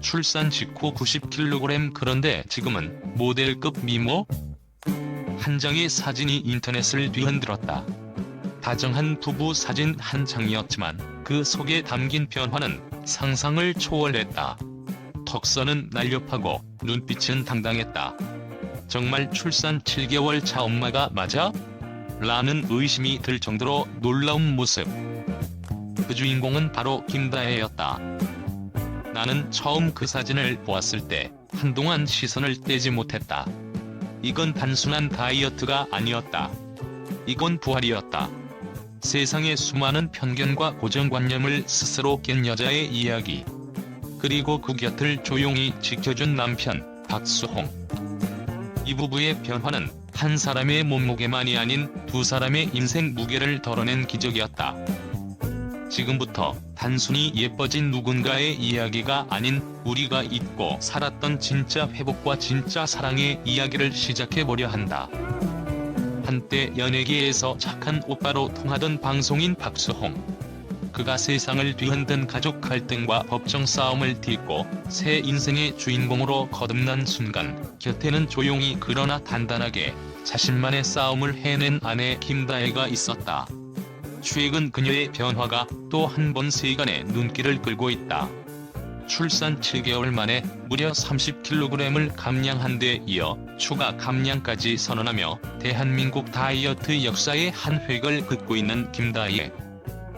출산 직후 90kg 그런데 지금은 모델급 미모? 한 장의 사진이 인터넷을 뒤흔들었다. 다정한 부부 사진 한 장이었지만 그 속에 담긴 변화는 상상을 초월했다. 턱선은 날렵하고 눈빛은 당당했다. 정말 출산 7개월 차 엄마가 맞아? 라는 의심이 들 정도로 놀라운 모습. 그 주인공은 바로 김다혜였다. 나는 처음 그 사진을 보았을 때 한동안 시선을 떼지 못했다. 이건 단순한 다이어트가 아니었다. 이건 부활이었다. 세상의 수많은 편견과 고정관념을 스스로 깬 여자의 이야기. 그리고 그 곁을 조용히 지켜준 남편 박수홍. 이 부부의 변화는 한 사람의 몸무게만이 아닌 두 사람의 인생 무게를 덜어낸 기적이었다. 지금부터 단순히 예뻐진 누군가의 이야기가 아닌 우리가 잊고 살았던 진짜 회복과 진짜 사랑의 이야기를 시작해보려 한다. 한때 연예계에서 착한 오빠로 통하던 방송인 박수홍. 그가 세상을 뒤흔든 가족 갈등과 법정 싸움을 딛고 새 인생의 주인공으로 거듭난 순간 곁에는 조용히 그러나 단단하게 자신만의 싸움을 해낸 아내 김다혜가 있었다. 최근 그녀의 변화가 또 한 번 세간의 눈길을 끌고 있다. 출산 7개월 만에 무려 30kg을 감량한 데 이어 추가 감량까지 선언하며 대한민국 다이어트 역사의 한 획을 긋고 있는 김다혜.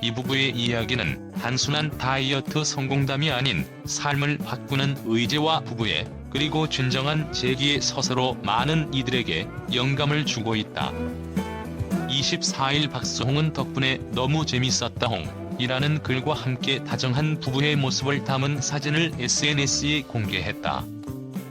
이 부부의 이야기는 단순한 다이어트 성공담이 아닌 삶을 바꾸는 의지와 부부의 그리고 진정한 재기의 서서로 많은 이들에게 영감을 주고 있다. 24일 박수홍은 덕분에 너무 재밌었다 홍 이라는 글과 함께 다정한 부부의 모습을 담은 사진을 SNS에 공개했다.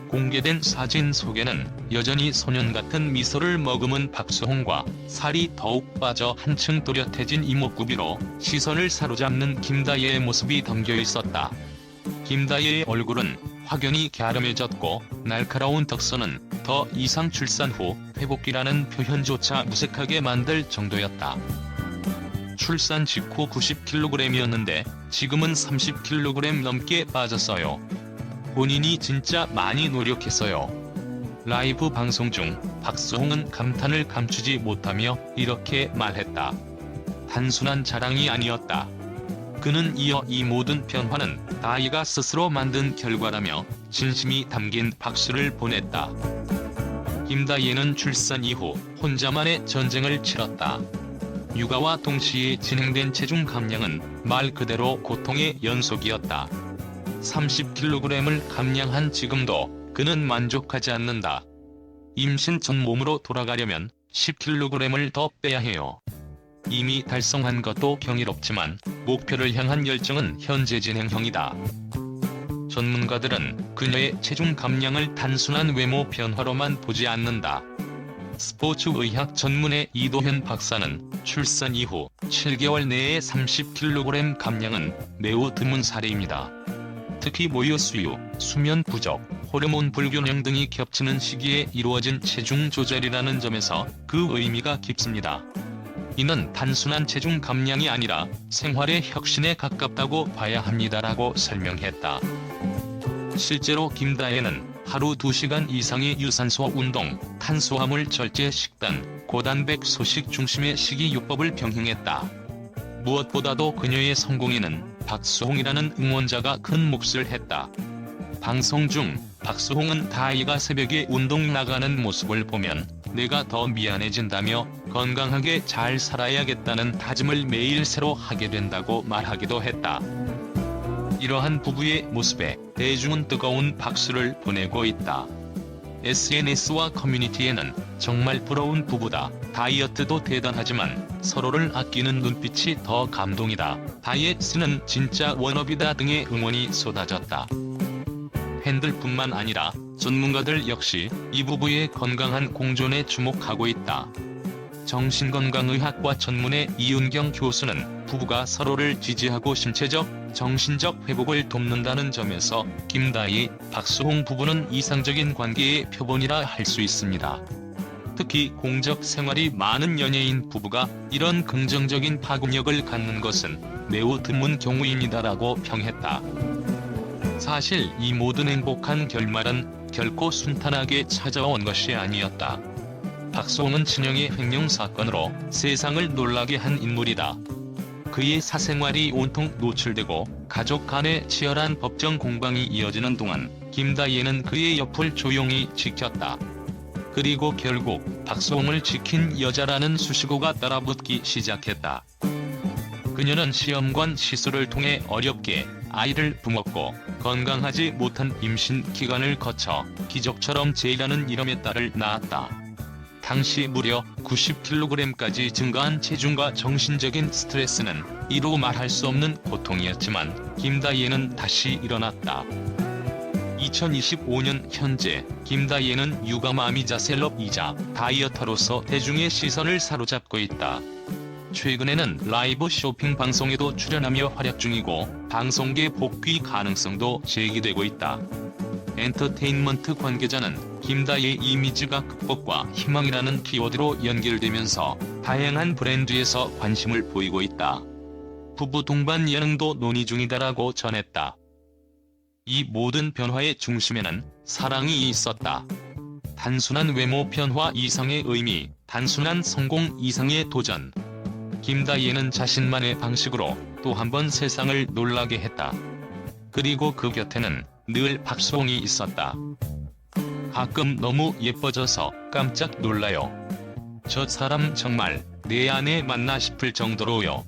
공개된 사진 속에는 여전히 소년 같은 미소를 머금은 박수홍과 살이 더욱 빠져 한층 또렷해진 이목구비로 시선을 사로잡는 김다혜의 모습이 담겨 있었다. 김다혜의 얼굴은 확연히 갸름해졌고 날카로운 덕선은 더 이상 출산 후 회복기라는 표현조차 무색하게 만들 정도였다. 출산 직후 90kg이었는데 지금은 30kg 넘게 빠졌어요. 본인이 진짜 많이 노력했어요. 라이브 방송 중 박수홍은 감탄을 감추지 못하며 이렇게 말했다. 단순한 자랑이 아니었다. 그는 이어 이 모든 변화는 다이가 스스로 만든 결과라며 진심이 담긴 박수를 보냈다. 김다희는 출산 이후 혼자만의 전쟁을 치렀다. 육아와 동시에 진행된 체중 감량은 말 그대로 고통의 연속이었다. 30kg을 감량한 지금도 그는 만족하지 않는다. 임신 전 몸으로 돌아가려면 10kg을 더 빼야 해요. 이미 달성한 것도 경이롭지만 목표를 향한 열정은 현재 진행형이다. 전문가들은 그녀의 체중 감량을 단순한 외모 변화로만 보지 않는다. 스포츠 의학 전문의 이도현 박사는 출산 이후 7개월 내에 30kg 감량은 매우 드문 사례입니다. 특히 모유 수유, 수면 부족, 호르몬 불균형 등이 겹치는 시기에 이루어진 체중 조절이라는 점에서 그 의미가 깊습니다. 이는 단순한 체중 감량이 아니라 생활의 혁신에 가깝다고 봐야 합니다라고 설명했다. 실제로 김다혜는 하루 2시간 이상의 유산소 운동, 탄수화물 절제 식단, 고단백 소식 중심의 식이요법을 병행했다. 무엇보다도 그녀의 성공에는 박수홍이라는 응원자가 큰 몫을 했다. 방송 중 박수홍은 다이가 새벽에 운동 나가는 모습을 보면 내가 더 미안해진다며 건강하게 잘 살아야겠다는 다짐을 매일 새로 하게 된다고 말하기도 했다. 이러한 부부의 모습에 대중은 뜨거운 박수를 보내고 있다. SNS와 커뮤니티에는 정말 부러운 부부다. 다이어트도 대단하지만 서로를 아끼는 눈빛이 더 감동이다. 다이어트는 진짜 워너비다 등의 응원이 쏟아졌다. 팬들뿐만 아니라 전문가들 역시 이 부부의 건강한 공존에 주목하고 있다. 정신건강의학과 전문의 이윤경 교수는 부부가 서로를 지지하고 신체적, 정신적 회복을 돕는다는 점에서 김다희, 박수홍 부부는 이상적인 관계의 표본이라 할 수 있습니다. 특히 공적 생활이 많은 연예인 부부가 이런 긍정적인 파급력을 갖는 것은 매우 드문 경우입니다라고 평했다. 사실 이 모든 행복한 결말은 결코 순탄하게 찾아온 것이 아니었다. 박수홍은 친형의 횡령 사건으로 세상을 놀라게 한 인물이다. 그의 사생활이 온통 노출되고 가족 간의 치열한 법정 공방이 이어지는 동안 김다희는 그의 옆을 조용히 지켰다. 그리고 결국 박수홍을 지킨 여자라는 수식어가 따라붙기 시작했다. 그녀는 시험관 시술을 통해 어렵게 아이를 품었고 건강하지 못한 임신 기간을 거쳐 기적처럼 제이라는 이름의 딸을 낳았다. 당시 무려 90kg까지 증가한 체중과 정신적인 스트레스는 이루 말할 수 없는 고통이었지만 김다희는 다시 일어났다. 2025년 현재 김다희는 육아맘이자 셀럽이자 다이어터로서 대중의 시선을 사로잡고 있다. 최근에는 라이브 쇼핑 방송에도 출연하며 활약 중이고 방송계 복귀 가능성도 제기되고 있다. 엔터테인먼트 관계자는 김다희의 이미지가 극복과 희망이라는 키워드로 연결되면서 다양한 브랜드에서 관심을 보이고 있다. 부부 동반 예능도 논의 중이다라고 전했다. 이 모든 변화의 중심에는 사랑이 있었다. 단순한 외모 변화 이상의 의미, 단순한 성공 이상의 도전. 김다희는 자신만의 방식으로 또 한 번 세상을 놀라게 했다. 그리고 그 곁에는 늘 박수홍이 있었다. 가끔 너무 예뻐져서 깜짝 놀라요. 저 사람 정말 내 안에 맞나 싶을 정도로요.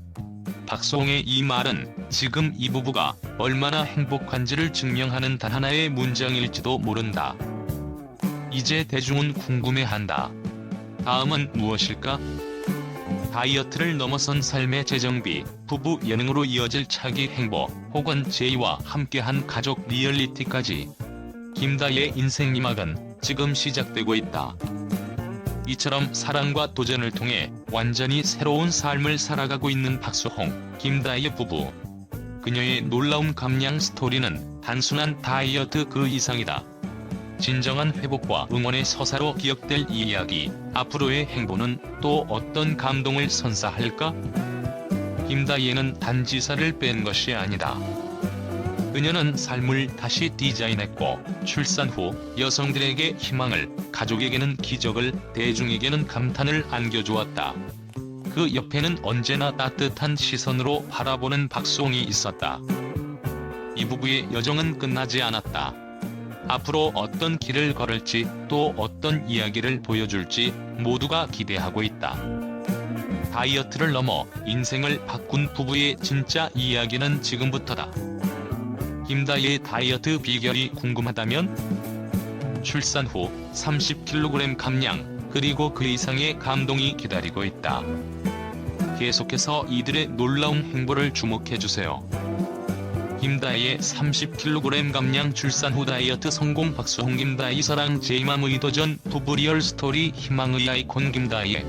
박수홍의 이 말은 지금 이 부부가 얼마나 행복한지를 증명하는 단 하나의 문장일지도 모른다. 이제 대중은 궁금해한다. 다음은 무엇일까? 다이어트를 넘어선 삶의 재정비, 부부 예능으로 이어질 차기 행보, 혹은 제이와 함께한 가족 리얼리티까지. 김다희의 인생 이막은 지금 시작되고 있다. 이처럼 사랑과 도전을 통해 완전히 새로운 삶을 살아가고 있는 박수홍, 김다희의 부부. 그녀의 놀라운 감량 스토리는 단순한 다이어트 그 이상이다. 진정한 회복과 응원의 서사로 기억될 이 이야기, 앞으로의 행보는 또 어떤 감동을 선사할까? 김다희는 단지 살을 뺀 것이 아니다. 그녀는 삶을 다시 디자인했고 출산 후 여성들에게 희망을, 가족에게는 기적을, 대중에게는 감탄을 안겨주었다. 그 옆에는 언제나 따뜻한 시선으로 바라보는 박수홍이 있었다. 이 부부의 여정은 끝나지 않았다. 앞으로 어떤 길을 걸을지 또 어떤 이야기를 보여줄지 모두가 기대하고 있다. 다이어트를 넘어 인생을 바꾼 부부의 진짜 이야기는 지금부터다. 김다희의 다이어트 비결이 궁금하다면 출산 후 30kg 감량 그리고 그 이상의 감동이 기다리고 있다. 계속해서 이들의 놀라운 행보를 주목해주세요. 김다희의 30kg 감량 출산 후 다이어트 성공 박수홍 김다희 사랑 제이맘 의 도전 부부 리얼 스토리 희망의 아이콘 김다희